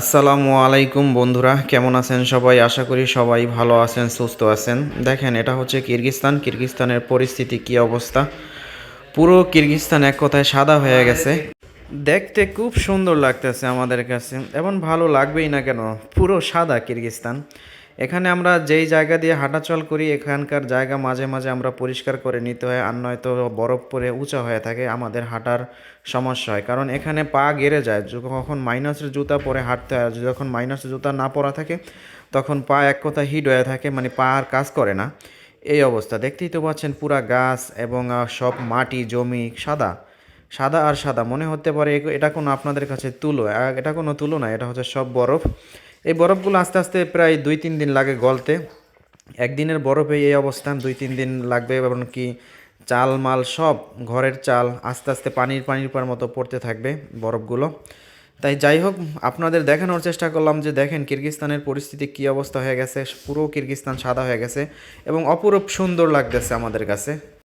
আসসালামু আলাইকুম বন্ধুরা, কেমন আছেন সবাই? আশা করি সবাই ভালো আছেন, সুস্থ আছেন। দেখেন, এটা হচ্ছে কিরগিস্তান কিরগিস্তানের পরিস্থিতি, কি অবস্থা? পুরো কিরগিস্তান এক কথায় সাদা হয়ে গেছে। দেখতে খুব সুন্দর লাগতেছে আমাদের কাছে এমন ভালো লাগবেই না কেন? পুরো সাদা কিরগিস্তান এখানে আমরা যেই জায়গা দিয়ে হাঁটাচল করি, এখানকার জায়গা মাঝে মাঝে আমরা পরিষ্কার করে নিতে হয় আর নয়তো বরফ পরে উঁচা হয়ে থাকে, আমাদের হাঁটার সমস্যা হয়। কারণ এখানে পা গেড়ে যায় যখন মাইনাসের জুতা পরে হাঁটতে হয় যখন মাইনাসের জুতা না পরা থাকে, তখন পা এক কথা হিট হয়ে থাকে মানে পা আর কাজ করে না। এই অবস্থা, দেখতেই তো পাচ্ছেন পুরা গাছ এবং সব মাটি, জমি সাদা সাদা আর সাদা। মনে হতে পারে এটা কোনো আপনাদের কাছে তুলো এটা কোনো তুলো না, এটা হচ্ছে সব বরফ। এই বরফগুলো আস্তে আস্তে প্রায় দুই, তিন দিন লাগে গলতে। একদিনের বরফে এই অবস্থান, দুই, তিন দিন লাগবে এবং কি চাল, মাল সব ঘরের চাল আস্তে আস্তে পানির পানির পর মতো পড়তে থাকবে বরফগুলো। তাই যাই হোক, আপনাদের দেখানোর চেষ্টা করলাম যে দেখেন কিরগিস্তানের পরিস্থিতি কী অবস্থা হয়ে গেছে, পুরো কিরগিস্তান সাদা হয়ে গেছে এবং অপরূপ সুন্দর লাগতেছে আমাদের কাছে।